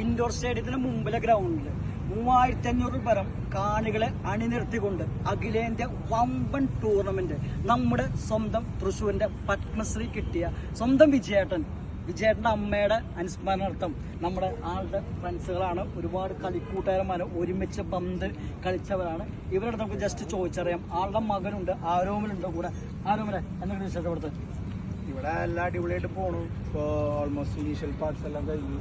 Indoor സ്റ്റേഡിയത്തിന് മുമ്പിലെ ഗ്രൗണ്ടിൽ മൂവായിരത്തി അഞ്ഞൂറ് പരം കാണികളെ അണിനിർത്തിക്കൊണ്ട് അഖിലേന്ത്യ വമ്പൻ ടൂർണമെന്റ് നമ്മുടെ സ്വന്തം തൃശ്ശൂരിന്റെ പത്മശ്രീ കിട്ടിയ സ്വന്തം വിജയേട്ടൻ. വിജയേട്ടന്റെ അമ്മയുടെ അനുസ്മരണാർത്ഥം നമ്മുടെ ആളുടെ ഫ്രണ്ട്സുകളാണ് ഒരുപാട് കളിക്കൂട്ടുകാരന്മാർ ഒരുമിച്ച് പന്ത് കളിച്ചവരാണ്. ഇവരുടെ നമുക്ക് ജസ്റ്റ് ചോദിച്ചറിയാം. ആളുടെ മകനുണ്ട് ആരോമലുണ്ട് കൂടെ. ആരോമലെ എന്നൊക്കെ വിശേഷപ്പെടുത്ത് ഇവിടെ എല്ലാം അടിപൊളിയായിട്ട് പോണു. ഇപ്പോൾ ഓൾമോസ്റ്റ് ഇനീഷ്യൽ പാർട്സ് എല്ലാം കഴിഞ്ഞു.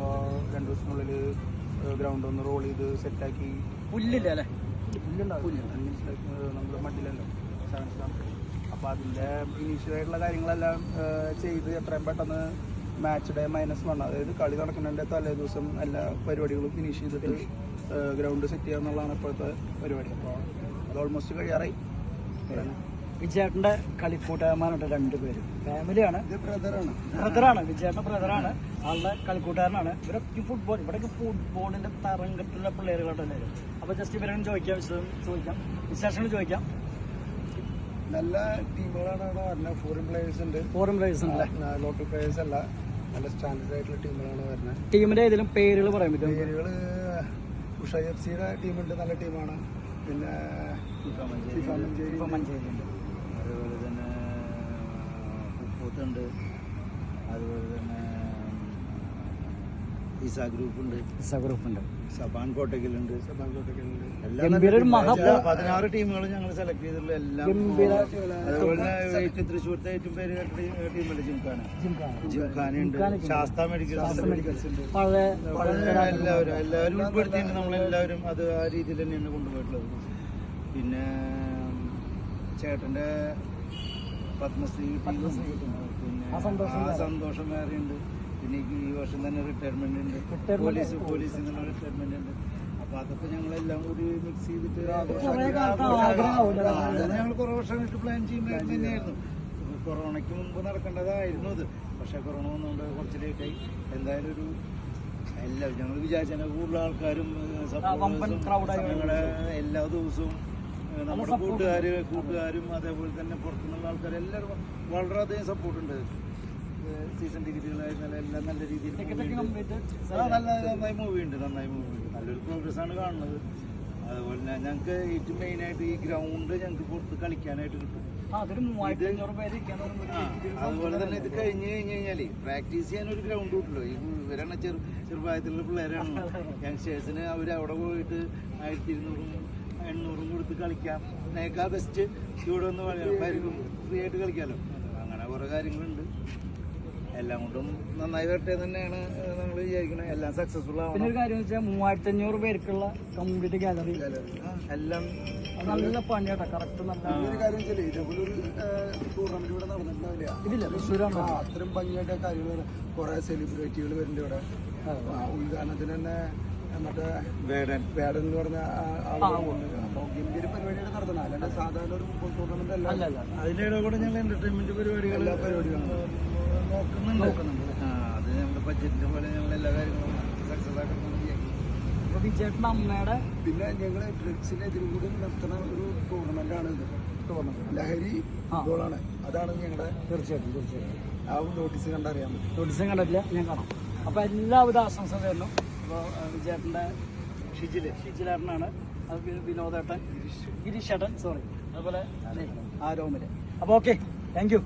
ഇനിയിപ്പോൾ രണ്ട് ദിവസത്തിനുള്ളിൽ ഗ്രൗണ്ട് ഒന്ന് റോൾ ചെയ്ത് സെറ്റാക്കി പുല്ലില്ല അല്ലേ? നമ്മൾ മണ്ണിലല്ലോ? സെവൻ സ്റ്റാർ അപ്പോൾ അതിന്റെ ഇനീഷ്യലായിട്ടുള്ള കാര്യങ്ങളെല്ലാം ചെയ്ത് എത്രയും പെട്ടെന്ന് മാച്ച് ഡേ മൈനസ് വൺ അതായത് കളി നടക്കുന്നതിന്റെ തലേ ദിവസം എല്ലാ പരിപാടികളും ഫിനിഷ് ചെയ്തിട്ട് ഗ്രൗണ്ട് സെറ്റ് ചെയ്യുക എന്നുള്ളതാണ് ഇപ്പോഴത്തെ പരിപാടി. അപ്പോൾ അത് ഓൾമോസ്റ്റ് കഴിയാറായി. വിജയേട്ടന്റെ കളിക്കൂട്ടുകാരന്മാരുണ്ട് രണ്ടുപേരും. ഫാമിലിയാണ്. ബ്രദറാണ്. ബ്രദറാണ്. വിജയേട്ടന്റെ ബ്രദറാണ്. ആളുടെ കളിക്കൂട്ടുകാരനാണ്. ഇവരൊക്കെ ഫുട്ബോൾ ഇവിടേക്ക് ഫുട്ബോളിന്റെ തരംഗത്തിലുള്ള പിള്ളേരുകളുടെ എല്ലാവരും. അപ്പൊ ജസ്റ്റ് ഇവരോട് ചോദിക്കാം വിശദം ചോദിക്കാം. വിശേഷങ്ങൾ ചോദിക്കാം. നല്ല ടീമുകളാണ് അവിടെ വരുന്നത്. ഫോറിൻ പ്ലേയേഴ്സ് ഉണ്ട്. ഫോറിൻ പ്ലേയേഴ്സ് ഉണ്ട് ലോക്കൽ പ്ലേയേഴ്സ് അല്ല. നല്ല സ്റ്റാൻഡേർഡ് ആയിട്ടുള്ള ടീമുകളാണ് വരുന്നത്. ടീമിന്റെ ഏതെങ്കിലും പേരുകൾ പറയാൻ പറ്റും പേരുകൾ ഉഷ എഫ് സിയുടെ ടീമുണ്ട്. നല്ല ടീമാണ്. പിന്നെ മഞ്ചേരി. ഉണ്ട്. അതുപോലെ തന്നെ ഉപ്പൂത്തുണ്ട്. അതുപോലെ തന്നെ ഇസ ഗ്രൂപ്പുണ്ട്. ഇസ ഗ്രൂപ്പ് ഉണ്ട് സബാൻ കോട്ടയ്ക്കലുണ്ട് ഗംഭീര മഹാ എല്ലാ പതിനാറ് ടീമുകൾ ഞങ്ങൾ സെലക്ട് ചെയ്തിട്ടുള്ള എല്ലാം അതുപോലെ തന്നെ ഏറ്റവും തൃശ്ശൂരത്തെ ഏറ്റവും പേര് ടീമല്ലേ ജിംഖാന? ജിംഖാന. ജിംഖാനയുണ്ട്. ജിംഖാന. ശാസ്ത മെഡിക്കൽസ് ഉണ്ട്. എല്ലാവരും എല്ലാവരും ഉൾപ്പെടുത്തിയിട്ട് നമ്മളെല്ലാവരും അത് ആ രീതിയിൽ തന്നെയാണ് കൊണ്ടുപോയിട്ടുള്ളത്. പിന്നെ ചേട്ടന്റെ പത്മശ്രീ കിട്ടിയതും പിന്നെ ആ സന്തോഷം വേറെയുണ്ട്. പിന്നെ ഈ വർഷം തന്നെ റിട്ടയർമെന്റ് ഉണ്ട്. പോലീസ് പോലീസിൽ നിന്നുള്ള റിട്ടയർമെന്റ് ഉണ്ട്. അപ്പൊ അതൊക്കെ ഞങ്ങളെല്ലാം കൂടി മിക്സ് ചെയ്തിട്ട് ഞങ്ങൾ കുറെ വർഷമായിട്ട് പ്ലാൻ ചെയ്യുമ്പോൾ തന്നെയായിരുന്നു കൊറോണയ്ക്ക് മുമ്പ് നടക്കേണ്ടതായിരുന്നു അത്. പക്ഷെ കൊറോണ വന്നുകൊണ്ട് കുറച്ച് ലേറ്റായി എന്തായാലും ഒരു എല്ലാം ഞങ്ങൾ വിചാരിച്ചാൽ കൂടുതൽ ആൾക്കാരും എല്ലാ ദിവസവും നമ്മുടെ കൂട്ടുകാർ കൂട്ടുകാര് അതേപോലെ തന്നെ പുറത്തുനിന്നുള്ള ആൾക്കാർ എല്ലാവരും വളരെയധികം സപ്പോർട്ട് ഉണ്ട്. സീസൺ ടിക്കറ്റുകളായിരുന്നാലും എല്ലാം നല്ല രീതിയിൽ ആ നല്ല നന്നായി മൂവി ഉണ്ട് നന്നായി മൂവി ഉണ്ട്. നല്ലൊരു പ്രോഗ്രസ് ആണ് കാണുന്നത്. അതുപോലെ തന്നെ ഞങ്ങൾക്ക് ഏറ്റവും മെയിനായിട്ട് ഈ ഗ്രൗണ്ട് ഞങ്ങൾക്ക് പുറത്ത് കളിക്കാനായിട്ട് കിട്ടും. അതുപോലെ തന്നെ ഇത് കഴിഞ്ഞ് കഴിഞ്ഞ് കഴിഞ്ഞാൽ പ്രാക്ടീസ് ചെയ്യാൻ ഒരു ഗ്രൗണ്ട് കിട്ടുമല്ലോ ഈ ഇവരാണ് ചെറു ചെറുപ്രായത്തിലുള്ള പിള്ളേരാണ് യങ്സ്റ്റേഴ്സിന് അവർ അവിടെ പോയിട്ട് ആയിരത്തി ഇരുന്നൂറും എണ്ണൂറും കൊടുത്ത് കളിക്കാം. നേക്കാ ബെസ്റ്റ് ഇവിടെ ഒന്ന് പറയാം. ഫ്രീ ആയിട്ട് കളിക്കാമല്ലോ അങ്ങനെ കുറേ കാര്യങ്ങളുണ്ട്. എല്ലാം കൊണ്ടും നന്നായി വരട്ടെ തന്നെയാണ് നമ്മൾ വിചാരിക്കുന്നത് എല്ലാം സക്സസ്ഫുൾ പിന്നെ ഒരു കാര്യം വെച്ചാൽ മൂവായിരത്തി അഞ്ഞൂറ് പേർക്കുള്ള കംപ്ലീറ്റ് ഗാലറി എല്ലാം നല്ല പണിയാട്ടോ. കറക്റ്റ് നല്ല കാര്യം വെച്ചാൽ ഇതേപോലെ ഒരു ടൂർണമെന്റ് ഇവിടെ നടന്നിട്ടുണ്ടാവില്ല? ഇതില്ല തൃശ്ശൂരാണ് അത്രയും ഭംഗിയായിട്ട് കാര്യങ്ങൾ കുറെ സെലിബ്രിറ്റികൾ വരുന്നുണ്ട് ഇവിടെ. ഉദ്ഘാടനത്തിന് തന്നെ മറ്റേ വേടൻ വേടൻ എന്ന് പറഞ്ഞ അപ്പോൾ ഗംഭീര പരിപാടിയാണ് നടത്തണം അല്ലാണ്ട് സാധാരണ ഒരു ഫുട്ബോൾ ടൂർണമെന്റ് അല്ല. കൂടെ ഞങ്ങൾ എന്റർടൈൻമെന്റ് പരിപാടികൾ എല്ലാ പരിപാടികളും നോക്കുന്നുണ്ട്. ആ അത് ഞങ്ങളുടെ ബഡ്ജറ്റിന്റെ പോലെ ഞങ്ങൾ എല്ലാ കാര്യങ്ങളും സക്സസ് അമ്മയുടെ പിന്നെ ഞങ്ങൾ ഡ്രഗ്സിനെതിരെ കൂടി നടത്തുന്ന ഒരു ടൂർണമെന്റ് ആണ് ഇത്. ടൂർണമെന്റ് ലഹരി ഫുട്ബോളാണ് അതാണ് ഞങ്ങളുടെ തീർച്ചയായിട്ടും തീർച്ചയായിട്ടും. ആ നോട്ടീസ് കണ്ടറിയാൻ നോട്ടീസ് കണ്ടില്ല ഞാൻ കാണാം. അപ്പൊ എല്ലാവിധ ആശംസ തരുന്നു അപ്പോൾ വിജയേട്ടന്റെ ഷിജിൽ ഷിജിലേട്ടനാണ്. അത് വിനോദേട്ടൻ ഗിരീഷ് ഏട്ടൻ സോറി അതുപോലെ ആരോമിൽ അപ്പോൾ ഓക്കെ താങ്ക് യു